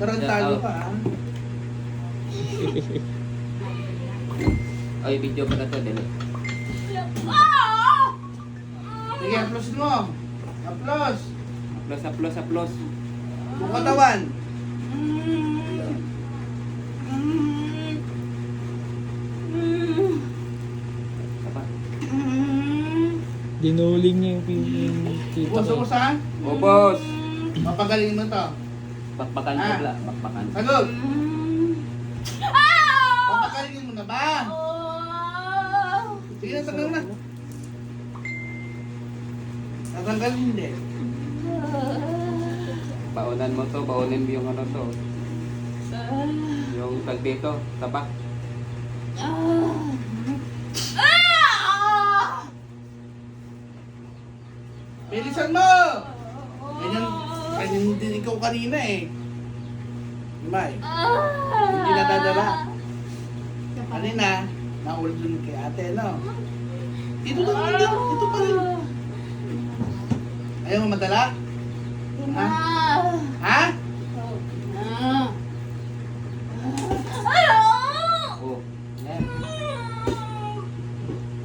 Tarantado ka ah. Ay, video pa na to, dali. Sige, aplos mo. Aplos. Aplos, aplos, aplos. Buong katawan. Apa? Dinuling niya yung pin- yung tito Ubus, ko. ubus ha. Oh, boss! Papagaling mo to. Bakbakan Ah. ko la, bakbakan. Sagot. Papagalingin mo na ba? Sige na, sagot na. Tatanggalin hindi. Baonan mo to, baonin mo yung ano to. Yung tag dito, tabak. Bilisan mo! Ganyan, ganyan din ikaw kanina eh. May, hindi nadadala. Kanina, dun kay ate, no? Dito na, dito, dito pa rin. Ayaw mo madala? Ha? Ha? Oh, yan.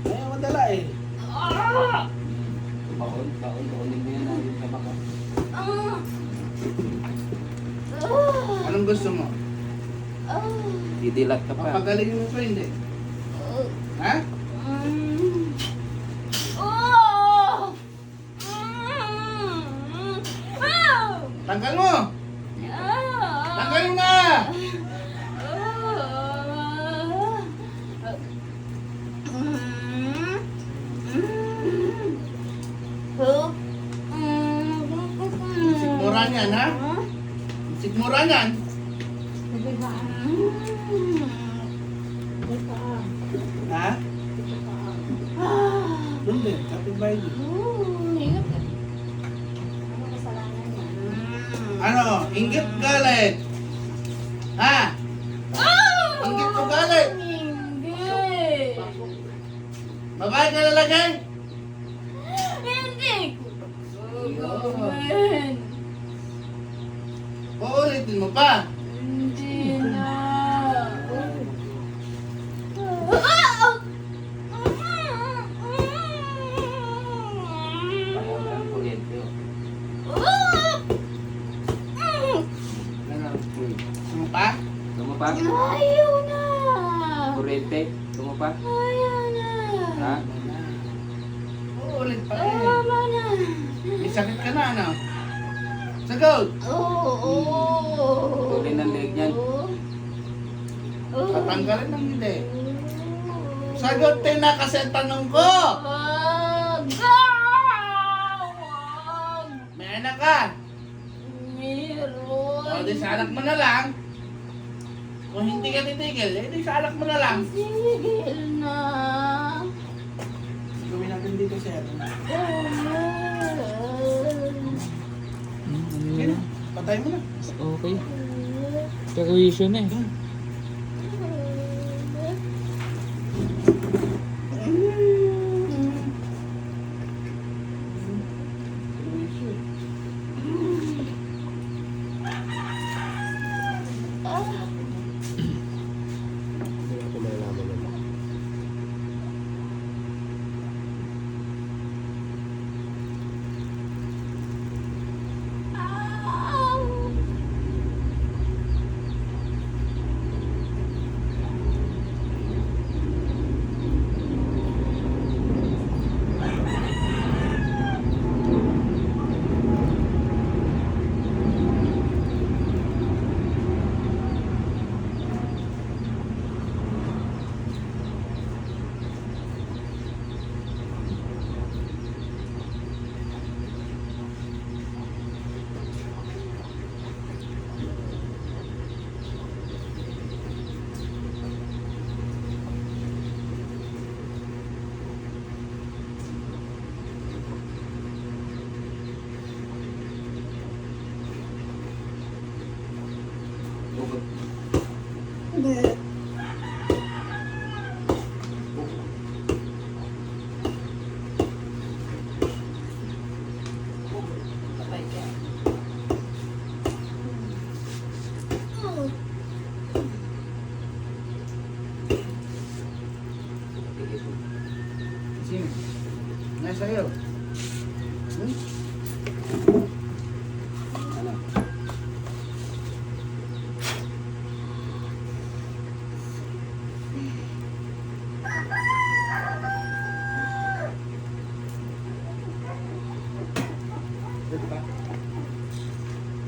Ayaw madala eh. Baon, baon, baonin gusto mo? Didilat ka pa. Papagalingin mo pa hindi? Ha? Tanggal mo! Tanggal mo na! Sikmura niyan, ha? Sikmura niyan. Ha? Doon din, kapitbahay din. Ano? Inggit galit? Ha? Inggit ko galit? Babae ka lalagay? Uulitin mo pa. Baonan, kuryente. Ano? Uy, Gusto mo pa? Tumo pa? Ayaw na! Kuryente, tumo pa? Ayaw na! Ha? Uulit pa eh. Tama na! May sakit ka na, ano? Sagot! Oo! Oo! Tuloy ng leg niyan. Tatanggalin ng hindi. Sagutin na kasi ang tanong ko! Wag! Wag! May anak ka? Meron! O di sa anak mo na lang. Kung hindi ka titigil, eh di sa anak mo na lang. Sigil na! Gawin natin dito, sir. Hmm, ano patay mo na. Okay. Perwisyo na eh. ulit. Sino? Nasa iyo. Hmm?